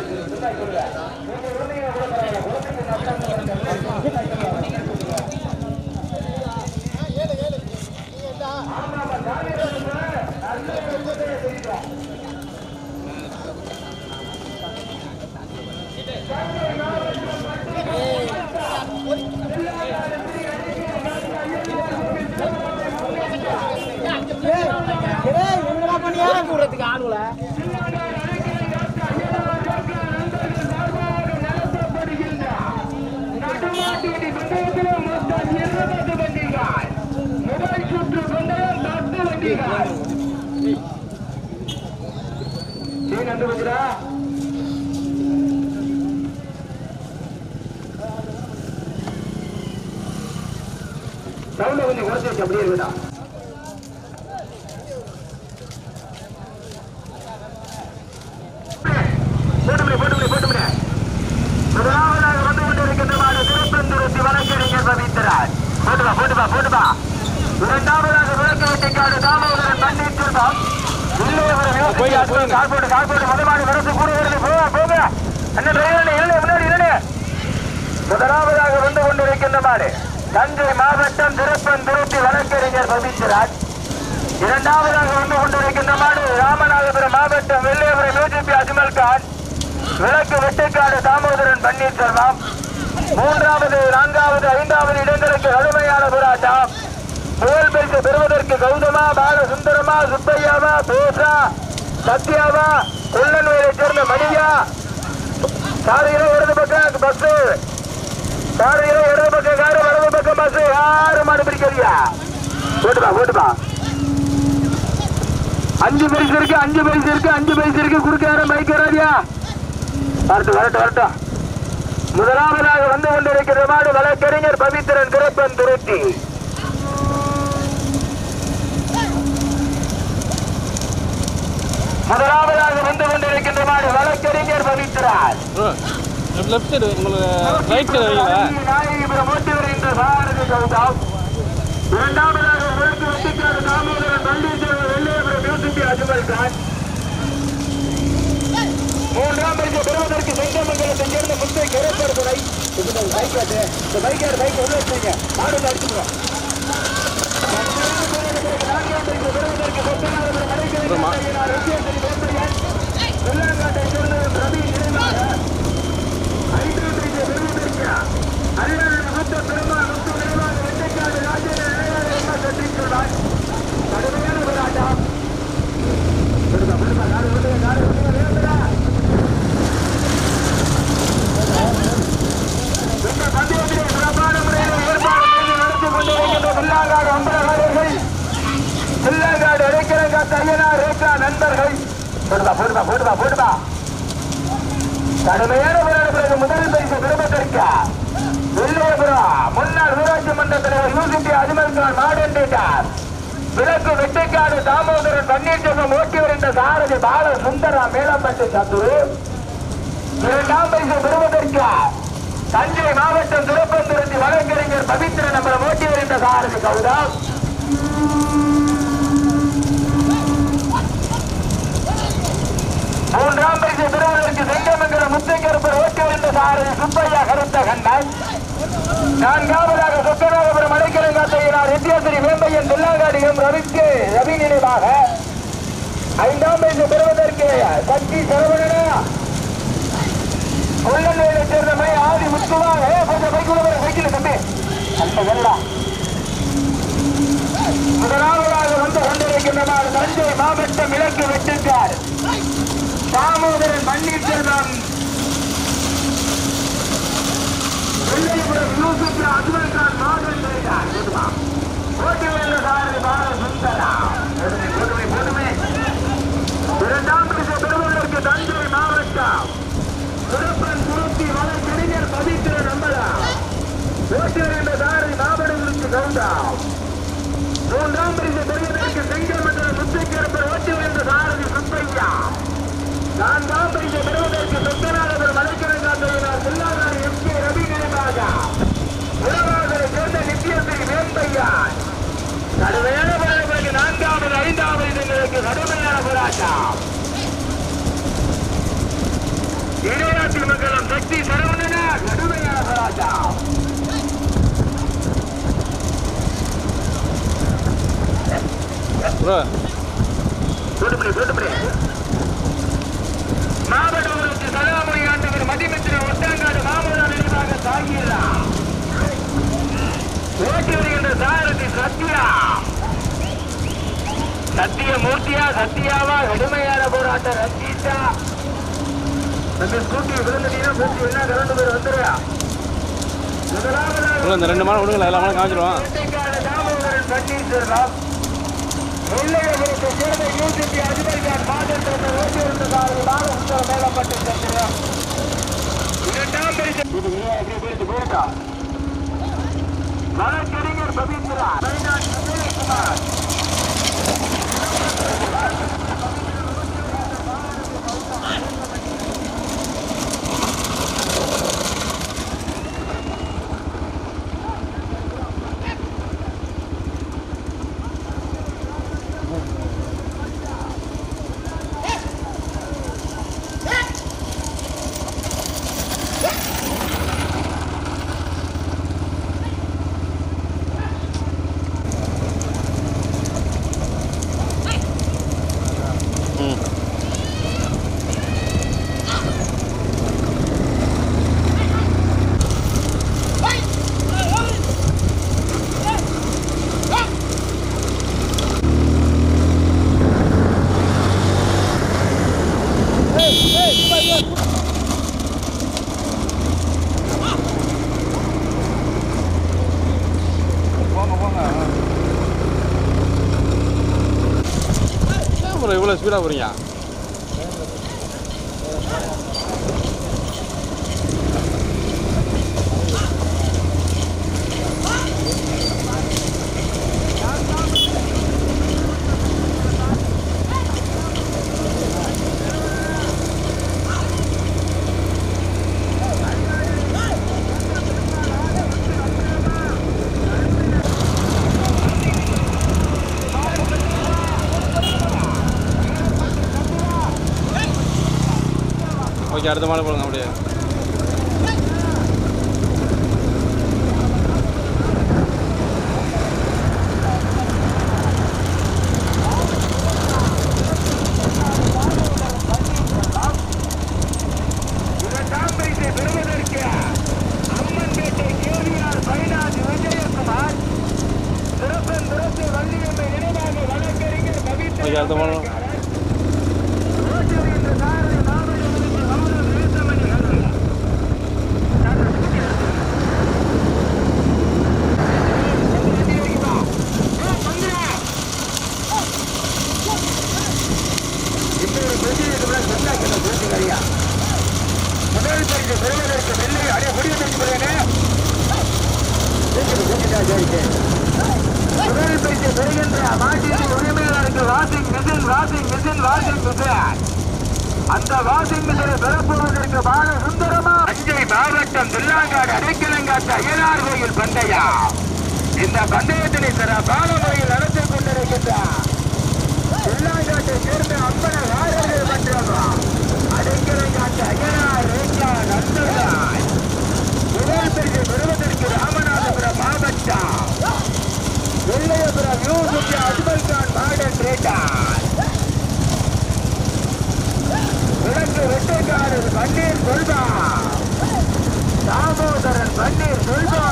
விடுறதுக்கு ஆளுல சவுண்ட கொஞ்சம் குறைச்சி அப்படியே இருக்குதா போட்டுவிடு போட்டுவிடு போட்டுவிடு முதலாவதாக வந்து கொண்டிருக்கின்ற மாடு திருப்பந்தூரத்தி வழக்கறிஞர் பவித்தராஜ் போட்டுவா போட்டுவா போட்டுவா இரண்டாவதாக விளக்கு வெட்டிக்காடு தாமோதரன் பன்னீர் செல்வம் உள்ளே ஒரு கார்போர்டு கார்போர்டு முதலாளி வரத்து கூட வருது போக போக இல்லை முன்னாடி இல்லை முதலாவதாக வந்து கொண்டிருக்கின்ற மாடு தஞ்சை மாவட்டம் திருப்பந்துருத்தி வழக்கறிஞர் பவித்ராஜ். இரண்டாவதாக வந்து கொண்டிருக்கின்ற மாடு ராமநாதபுரம் மாவட்டம் வெள்ளையபுரம் யூஜிபி அஜ்மல் கான். விளக்கு வெட்டுக்காடு தாமோதரன் பன்னீர்செல்வம். மூன்றாவது நான்காவது ஐந்தாவது இடங்களுக்கு கடுமையான போராட்டம். புகழ் பரிசு பெறுவதற்கு கௌதமா பாலசுந்தரமா சுப்பையாவா போசா. சத்யாவா கொல்லன்வேலை சேர்ந்த மணியா சாலையில இடது பக்கம் பஸ் சாலையில இடது பக்கம் காரு வலது பக்கம் பஸ் யாரும் மாடு பிடிக்கலையா போட்டுப்பா போட்டுப்பா அஞ்சு பரிசு இருக்கு அஞ்சு பரிசு இருக்கு அஞ்சு பரிசு இருக்கு. குறுக்க யாரும் பைக் வராதியா வரட்டும் வரட்டும் வரட்டும். முதலாவதாக வந்து கொண்டிருக்கிற மாடு வழக்கறிஞர் பவித்திரன் திறப்பன் துருத்தி. முதலாவதாக வந்து கொண்டிருக்கின்ற மாடு வழக்கறிஞர் பவித்திரான் லெஃப்ட் சைடு உங்களுக்கு ரைட் சைடு நாயகிபுரம் ஓட்டி வருகின்ற பாரதி கௌதம். இரண்டாவதாக விளக்கு வெட்டிக்காடு தாமோதரன் பண்டீஸ்வரர் வெள்ளையபுரம் யூசிபி அஜ்மல் கான். மூன்றாம் பரிசு பெறுவதற்கு செங்கமங்கலத்தை சேர்ந்த முந்தை கருப்பர் துறை பைக் இந்த பைக் யார்? பைக் உள்ள வச்சுங்க மாடு அடிச்சுக்கிறோம் நான்காம் பரிசு பெறுவதற்கு சொத்தநாதபுரம் அப்புறமா? மலைக்கரை வெள்ளாங்காட்டை சேர்ந்த ரவி நினைவாக ஐந்தாம் பெறுவதற்கு அறிவர்கள் முத்த பெருமாள் முத்து நினைவாக வெட்டைக்காடு ராஜேந்திர நினைவாக என்ன சற்றி சொல்வார் கடுமையான போராட்டம் விடுதா விடுதா காடு விடுங்க காடு விடுங்க வேண்டுதா இந்த பந்தயத்திலே சிறப்பான முறையில் ஏற்பாடு செய்து நடத்திக் கொண்டிருக்கின்ற பில்லாங்காடு அம்பலகாரர்கள் பில்லாங்காடு இடைக்கிறங்கா தையனார் ரேகா நண்பர்கள் போடுதா போடுதா போடுதா போடுதா கடுமையான போராட பிறகு முதல் பரிசு பெறுவதற்கு வெள்ளையபுரம் முன்னாள் ஊராட்சி மன்ற தலைவர் யூசிபி அஜ்மல் கான் மாடேட்டார் விளக்கு வெட்டிக்காடு தாமோதரன் பன்னீர்செல்வம் ஓட்டி வருகின்ற சாரதி பால சுந்தரா மேலப்பட்டு சத்துரு. இரண்டாம் பரிசு பெறுவதற்கு தஞ்சை மாவட்டம் திருப்பந்துரத்தி வழக்கறிஞர் பவித்திரன் நம்மளை ஓட்டி வருகின்ற சாரதி கௌதம். மூன்றாம் பரிசு பெறுவதற்கு செங்கமங்கலம் முத்தைக்கருப்பர் ஓட்டி வருகின்ற சாரதி சுப்பையா கருத்த கண்ணன் நான்காவதாக சொக்கநாதபுரம் அடைக்கலங்காத்தையினார் வித்யாசரி வேம்பையன் தில்லாங்காடியும் ரவிக்கு ரவி நினைவாக. ஐந்தாம் வயசு பெறுவதற்கு சக்தி சரவணனா. உள்ளநிலையை சேர்ந்த மை ஆதி முத்துவா. ஏ கொஞ்சம் பைக்குள்ள வர சைக்கிள் தம்பி. அந்த வெள்ளா முதலாவதாக வந்து கொண்டிருக்கின்ற நாள் தஞ்சை மாவட்டம் இலக்கு வெட்டுக்கார் தாமோதரன் பன்னீர்செல்வம் வெள்ளைபுரம் யூசுப் அஜ்மல் கான் மாடல் செய்தார் ஓட்டி வந்த சாரதி பால சுந்தரா போதுமை போதுமை போதுமை இரண்டாம் பரிசு பெறுவதற்கு தஞ்சை மாவட்டம் திருப்பன் துருத்தி வழக்கறிஞர் பவித்திர நம்பலா ஓட்டி வருகின்ற சாரதி மாவட்டங்களுக்கு மூன்றாம் பரிசு பெறுவதற்கு செங்கல் மண்டல முத்துக்கருப்பர் ஓட்டி வருகின்ற சாரதி சுப்பையா நான்காம் பரிசு வேண்டாம் ஈரோடாட்சி மங்கலம் சக்தி சரவணனார் நடுமையான போராட்டம் போட்டுப்படி போட்டுப்படி சத்திய மூர்த்தியா சத்யாவா கடுமையான போராட்டம் ரஞ்சிதா நம்ம ஸ்கூட்டி விழுந்துட்டீங்கன்னா பூச்சி என்ன கரண்டு பேர் வந்துருவா? முதலாவதாக ப்ரோ இந்த ரெண்டு விடுங்களா எல்லா வெள்ளைக்கார தாமோதரன் பன்னீர்செல்வம் வெள்ளையபுரத்தை சேர்ந்த யூசிபி அதிபர்கார் மாதம் என்ற ஓட்டி வந்த காரணமாக உங்கள் மேலப்பட்டு சென்றார். இரண்டாம் பரிசு இது ஏன் எப்படி போயிட்டு? போயிருக்கா வழக்கறிஞர் பவித்ரா மைனான் விஜயகுமார் ஏன் ப்ரோ ஓகே அடுத்த மாலை போடுங்க அப்படியே. இரண்டாம் பரிசை பெறுவதற்கு அம்மன்பேட்டை கேவிஆர் பைனாஜ் விஜயகுமார் சிறப்பன் துரத்து வள்ளியம்மை நினைவாக வழக்கறிஞர் பவித்ரா ஓகே அடுத்த மாலை ஓட்டி வருகின்ற சாரதி மாவட்ட கவுனர் வீசமணி ஹலோ இன்னொரு பிரச்சனை சொன்னாங்க பேசுங்க முதல் பரிசு பெறுவதற்கு வெள்ளை அடைய முடிவு பெறுகிறேனே முதல் பரிசு பெறுகின்ற மாட்டின் உரிமையாளருக்கு washing machine washing machine washing machine அந்த வாஷிங் மிஷினை பெறப்போவதற்கு பால சுந்தரமா தஞ்சை மாவட்டம் துல்லாங்காடு அடைக்கலங்காட்டு அய்யனார் கோயில் பந்தயா இந்த பந்தயத்தினை சிறப்பான முறையில் நடத்தி கொண்டிருக்கின்றார் துல்லாங்காட்டை சேர்ந்த அம்பன வாரர்கள் மற்றும் அடைக்கலங்காட்டு அய்யனார் ரேகா நந்தராஜ் முதல் பரிசு பெறுவதற்கு ராமநாதபுரம் மாவட்டம். வெள்ளையபுரம் யூசுப் அஜ்மல் கான் மாடல் ரேட்டார் விளக்கு வெட்டைக்காரர் பன்னீர் சொல்வா தாமோதரன் பன்னீர் செல்வா.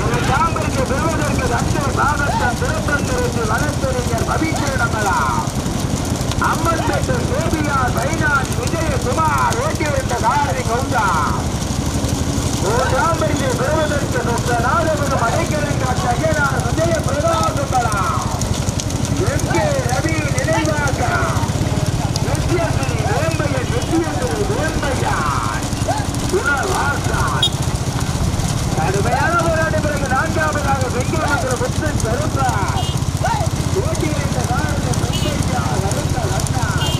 இரண்டாம் பரிசு பெறுவதற்கு தஞ்சை மாவட்டம் திருப்பந்தூருக்கு வழக்கறிஞர் பவித்திரமலா அம்மன்பேட்டு கோபியார் பைனான் விஜயகுமார் ஓட்டியிருந்த தாரதி கவுண்டா. மூன்றாம் பரிசு பெறுவதற்கு டாக்டர் நாடகம் அடைக்கலங்காட்டு ஐயனார் விஜய பிரகாசமலா எங்கே கே ரவி நினைவாக நித்யஸ்ரீ வேம்பையன் நித்யஸ்ரீ வேம்பையான் குணவாசான் கடுமையான போராடி பிறகு நான்காவதாக வெங்கடமந்திர புத்தன் கருப்பார் போட்டியிட்ட காரணம் வெங்கையா வருத்த வந்தார்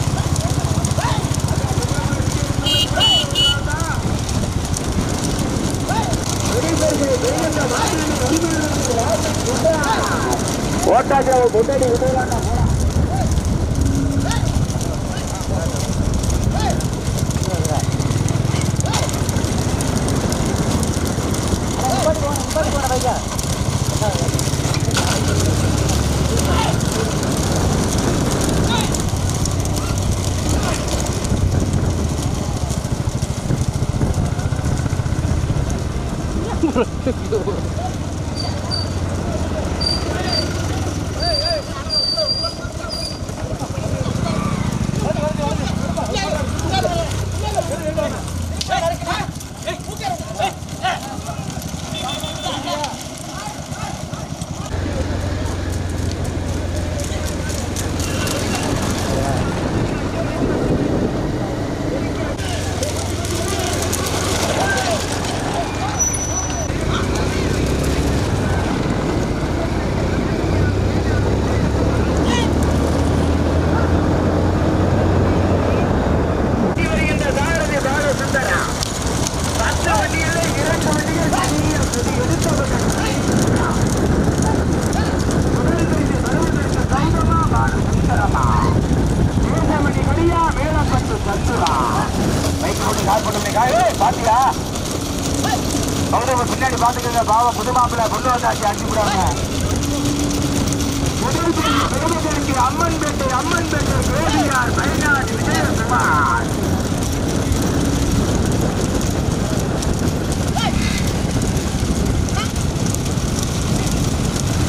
ஓட்டாச்சாவை முன்னாடி விடுவாங்க வருகின்ற சாரதி பாலசுந்தரா பத்து வண்டியில் இரண்டு வண்டிகள் தனியாக சுற்றி எடுத்தவர்கள் முதல் பரிசு வருவதற்கு கௌதமா பாலசுந்தரமா தேசமணி கொடியா மேலப்பட்டு சத்துரா பைக் போட்டு கால் பண்ணுங்க காயே பாத்தியா? கௌதம பின்னாடி பாத்துக்கங்க பாவ புது மாப்பிள்ள கொண்டு வந்தாச்சு அடிச்சு விடாங்க முதல் பரிசு அம்மன் பேட்டை அம்மன் பேட்டை கோபியார் பயனாடி விஜயகுமார்.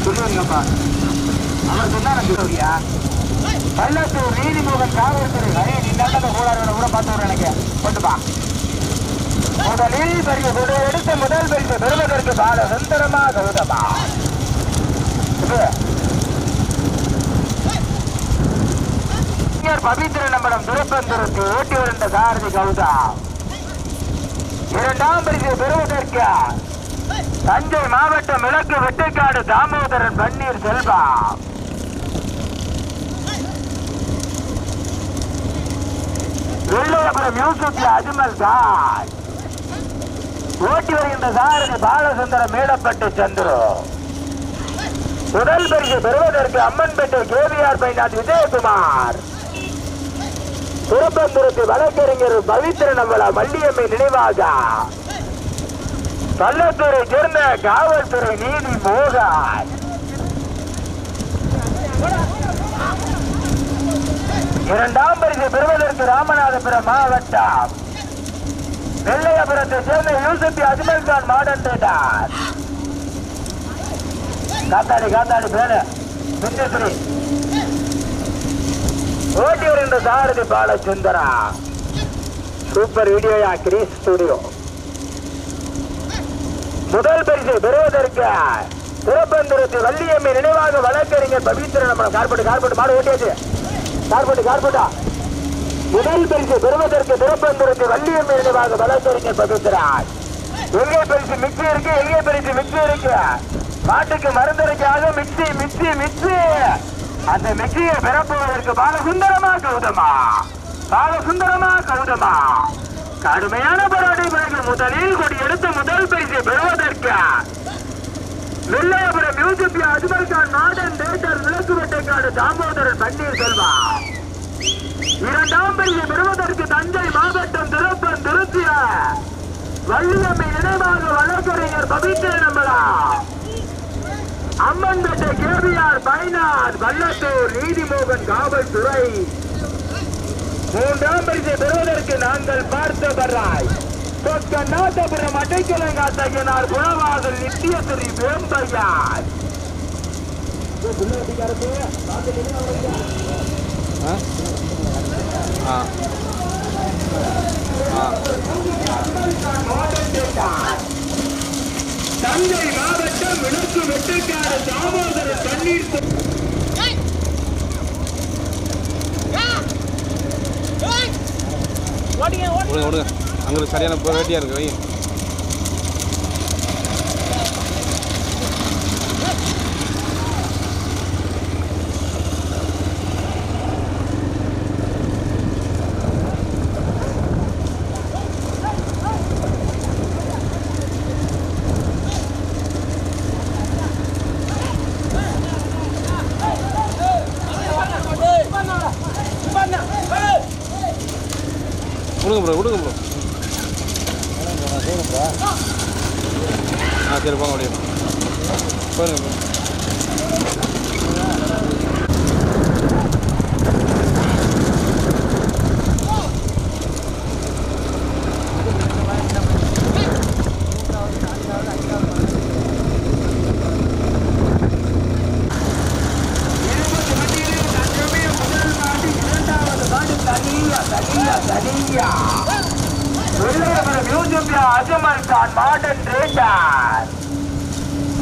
சொல்லுவாங்கப்பா அவர் சொன்னா நான் சொல்லுவியா பள்ளத்தூர் நீதிமோகன் காவல்துறை ஹரே நீ நல்லத கோளாறு கூட பார்த்து வர எனக்கு கொண்டுப்பா முதலில் பெரிய கொடு எடுத்த முதல் பரிசு பெறுவதற்கு பால சுந்தரமா கௌதமா இது. பவித்திர நம்பரம் திருப்பந்தூருக்கு ஓட்டி வருந்த சாரதி கௌதா. இரண்டாம் பரிசு பெறுவதற்கு தஞ்சை மாவட்டம் விளக்கு வெட்டைக்காடு தாமோதரன் பன்னீர் செல்வா. வெள்ளையபுரம் யூசுப் அஜ்மல் தான் ஓட்டி வருகின்ற சாரதி பாலசுந்தரம் மேடப்பட்டு சந்துரு முதல் பரிசு பெறுவதற்கு அம்மன்பேட்டை கேவிஆர் பைனாட் விஜயகுமார். திருப்பந்துரத்து வழக்கறிஞர் பவித்திரன் நம்மள மல்லியம்மை நினைவாக. பள்ளத்தூரை சேர்ந்த காவல்துறை நீதி மோகன். இரண்டாம் பரிசு பெறுவதற்கு ராமநாதபுரம் மாவட்டம். வெள்ளையபுரத்தை சேர்ந்த யூசுப் அஜ்மல் கான் மாடர்ன் தேட்டர். காத்தாடி காத்தாடி பேரு சுந்தரி ஓட்டி வருகின்ற சாரதி பாலச்சந்திரா சூப்பர் வீடியோயா கிரீஸ் ஸ்டுடியோ. முதல் பரிசு பெறுவதற்கு திருப்பந்துரத்து வள்ளியம்மை நினைவாக வழக்கறிஞர் பவித்திர நம்ம கார்பட்டு கார்பட்டு மாடு ஓட்டியாச்சு. கார்பட்டு கார்பட்டா முதல் பரிசு பெறுவதற்கு திருப்பந்துரத்து வள்ளியம் நினைவாக வழக்கறிஞர் பகுக்கிறார். எங்கே பரிசு மிக்சி இருக்கு? எங்கே பரிசு மிக்சி இருக்கு? மாட்டுக்கு மருந்தரைக்காக மிக்சி மிக்சி மிக்சி அந்த மிக்சியை பெறப்போவதற்கு பாலசுந்தரமா கௌதமா? பாலசுந்தரமா கௌதமா? கடுமையான போராட்ட பிறகு முதலில் கொடி எடுத்த முதல் பரிசை பெறுவதற்கு. வெள்ளையபுரம் யூசுப் அஜ்மல் கான் மாடர்ன் தேட்டர் விளக்கு வெட்டைக்காடு தாமோதரன் பன்னீர் செல்வா. இரண்டாம் பெரிய பெறுவதற்கு தஞ்சை மாவட்டம் திருப்பன் திருச்சிய? வள்ளியம்மை நினைவாக வழக்கறிஞர் பவித்திர நம்பலா? அம்மன்பேட்டை கேபிஆர் பைனார் வல்லத்தூர் நீதிமோகன் காவல்துறை. மூன்றாம் பரிசை பெறுவதற்கு நாங்கள் பார்த்தவராய். சொக்க நாட்டபுரம் அடைக்கலங்காத்தகினார் குணவாசல் நித்தியஸ்ரீ வேம்பையார். ஆ? ஆ தஞ்சை மாவட்டம் விளக்கு வெட்டுக்கார தாமோதர தண்ணீர் ஓடுங்க ஓடுங்க அங்கே சரியான வேட்டியாக இருக்கு வை விடுங்க ப்ரோ விடுங்க ப்ரோ ஆ சரி போங்க அப்படியே போயிருங்க ப்ரோ தனியா வெள்ளையபுரம் யூசுப்யா அஜமல் கான் மாடர்ன் ட்ரேடர்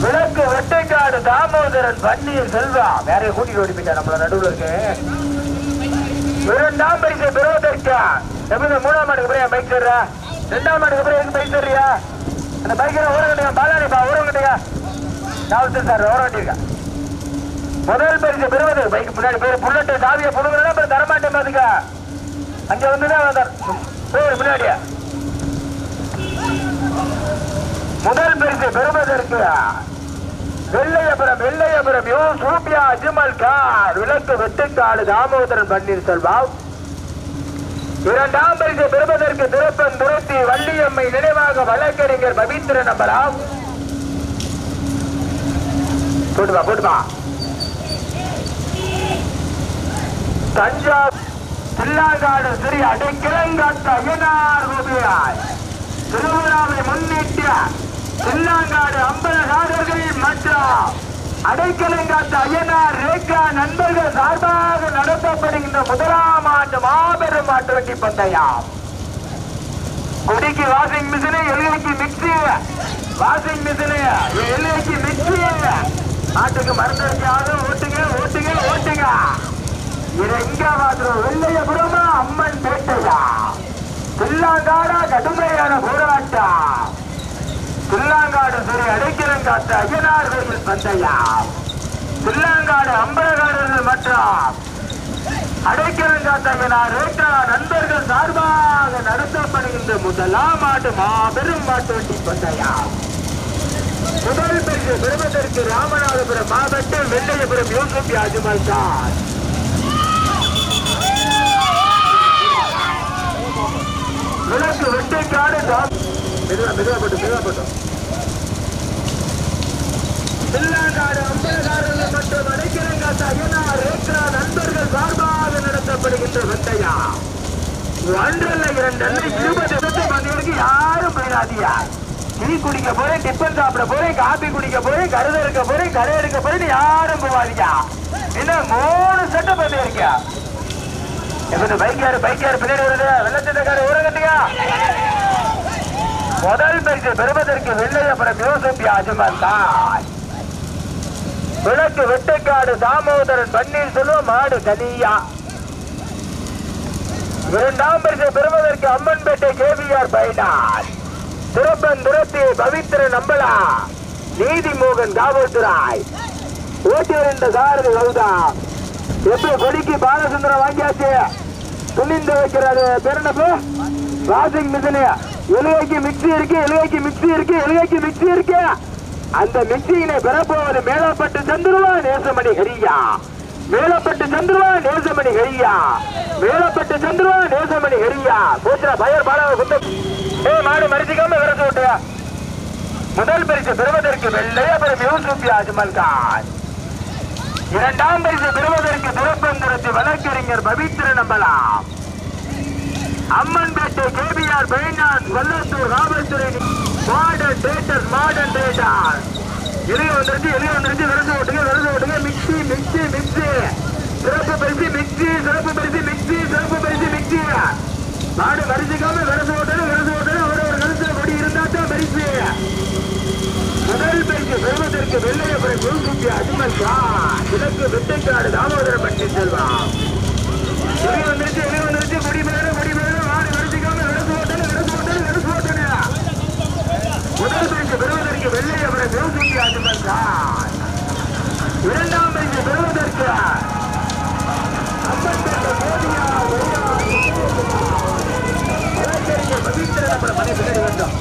விளக்கு வெட்டைக்காடு தாமோதரன் பன்னீர் செல்வா கூட்டிட்டு ஓடி போயிட்டா? நம்மள நடுவில் இருக்கு. இரண்டாம் பரிசு பெறுவதற்கு எப்படி மூணாம் மாட்டுக்கு அப்புறம் பைக் தர்ற ரெண்டாம் மாட்டுக்கு அப்புறம் எதுக்கு பைக் தர்றியா அந்த பைக்கில் ஓர பாலாடிப்பா ஓர கட்டுங்க. சார் ஓர முதல் பரிசு பெறுவது. பைக் முன்னாடி பேர் புல்லட்டு சாவியை புடுங்கணும் அப்புறம் தரமாட்டேன் பாத்துக்க. அங்க வந்துதான் வந்தார். பேர் முன்னாடியா? முதல் பரிசு பெறுவதற்கு வெள்ளையபுரம் வெள்ளையபுரம் யூ சூப்பியா அஜுமல் கார். விளக்கு வெட்டுக்காடு தாமோதரன் பன்னீர் செல்வம். இரண்டாம் பரிசு பெறுவதற்கு திருப்பன் துரத்தி வள்ளியம்மை நினைவாக வழக்கறிஞர் பவித்திர நம்பலாம் போட்டுமா போட்டுமா தஞ்சாவூர் தில்லாங்காடு ஸ்ரீ அடைக்கிழங்காத்த ஐயனார் கோபியாய். திருவிழாவை முன்னிட்டு தில்லாங்காடு மாற்றா. மற்றும் அடைக்கலங்காத்த ஐயனார் ரேகா நண்பர்கள் சார்பாக நடத்தப்படுகின்ற முதலாம் ஆண்டு மாபெரும் மாட்டு வண்டி பந்தயம். குடிக்கு வாஷிங் மிஷினு எல்லைக்கு மிக்சி வாஷிங் மிஷினு எல்லைக்கு மிக்சி மாட்டுக்கு மருந்து வைக்காது ஓட்டுங்க ஓட்டுங்க ஓட்டுங்க. இது எங்க மாத்திரம் வெள்ளையபுரமா அம்மன் பேட்டையா புல்லாங்காடா கடுமையான போராட்டம். தில்லாங்காடு சரி அடைக்கிறன் காத்த அய்யனார் கோயில் பந்தயா தில்லாங்காடு அம்பலகாரர்கள் மற்றும் அடைக்கிறன் காத்த அய்யனார் ரேட்டா நண்பர்கள் சார்பாக நடத்தப்படுகின்ற முதலாம் ஆண்டு மாபெரும் மாட்டு வண்டி பந்தயா முதல் பரிசு பெறுவதற்கு ராமநாதபுரம் மாவட்டம் வெள்ளையபுரம் யூசுப் அஜ்மல் தான் விளக்கு வெட்டைக்காடு தான் மெதுவா மெதுவா போட்டு மெதுவா போட்டு பில்லாங்காடு அம்பலகாரர்கள் மற்றும் அடைக்கலங்காத்த ஐயனார் ரேக்ரா நண்பர்கள் சார்பாக நடத்தப்படுகின்ற வெட்டையா ஒன்றல்ல இரண்டல்ல இருபது வருஷம் பந்தயத்துக்கு யாரும் போயிடாதீங்க டீ குடிக்க போறேன் டிஃபன் சாப்பிட போறேன் காபி குடிக்க போறேன் கருத இருக்க போறேன் கடை இருக்க போறேன் யாரும் போவாதீங்க என்ன மூணு செட்டு பந்தயம் இருக்கியா எப்படி பைக் யாரு பைக் யாரு பின்னாடி வருது. வெள்ளச்சட்டக்கார ஊர கட்டுங்க முதல் பரிசு பெறுவதற்கு வெள்ளையபுரம் யோசப் யாஜமான் தான். விளக்கு வெட்டைக்காடு தாமோதரன் பன்னீர் செல்வம் மாடு கலியா. இரண்டாம் பரிசு பெறுவதற்கு அம்மன்பேட்டை கேவிஆர் பைனான் திருப்பன் துரத்தி பவித்திர நம்பலா. நீதிமோகன் காவல்துறாய் ஓட்டி வருகின்ற சாரதி கௌதா. எப்படி கொடிக்கு பாலசுந்தரம் வாங்கியாச்சு? துணிந்து வைக்கிறாரு. பேரணப்பு வாஷிங் மிஷினு. எழுவைக்கு மிக்சி இருக்கு எழுவைக்கு மிக்சி இருக்கு எழுவைக்கு மிக்சி இருக்கு. அந்த மிக்சியினை பெறப்போவது மேலப்பட்டு சந்துருவா நேசமணி ஹரியா. மேலப்பட்டு சந்துருவா நேசமணி ஹரியா. மேலப்பட்டு சந்துருவா நேசமணி ஹரியா. போச்சுரா பயர் பாலாவை குத்த ஏ மாடு மறிச்சிக்காம விரசு விட்டுயா? முதல் பரிசு பெறுவதற்கு வெள்ளையபுரம் யூசுப் அஜ்மல் கான். இரண்டாம் பரிசு பெறுவதற்கு துரப்பந்துரத்து வழக்கறிஞர் பவித்திரு நம்பலாம். அம்மன்பேட்டை கேபிஆர் பைனான் வல்லத்தூர் காவல்துறை மாடர்ன் ட்ரேட்டர்ஸ் மாடர்ன் ட்ரேட்டர் எளிய வந்துருச்சு எளிய வந்துருச்சு விரசு ஓட்டுங்க விரசு ஓட்டுங்க. மிக்சி மிக்சி மிக்சி சிறப்பு பரிசு மிக்சி சிறப்பு பரிசு மிக்சி சிறப்பு பரிசு மிக்சி நாடு வரிசைக்காம விரசு ஓட்டணும் விரசு ஓட்டணும். ஒரு ஒரு கருத்துல கொடி இருந்தா தான் பரிசு. முதல் பரிசு பெறுவதற்கு வெள்ளையபுரம் குருசுத்தி அஜ்மல் கான் கிழக்கு வெட்டைக்காடு தாமோதர பட்டி செல்வா எளிய வந்துருச்சு எளிய வந்துருச்சு முடி மேல முடி மேல மாடு வரிசைக்காம விரசு ஓட்டணும் விரசு ஓட்டணும் விரசு ஓட்டணும் முதல் பரிசு பெறுவதற்கு வெள்ளை அவரை அஜ்மல் கான் இரண்டாம் பரிசு பெறுவதற்கு அம்பத்தெட்டு மோதியா வழக்கறிஞர் பவித்திர மனை வந்தோம்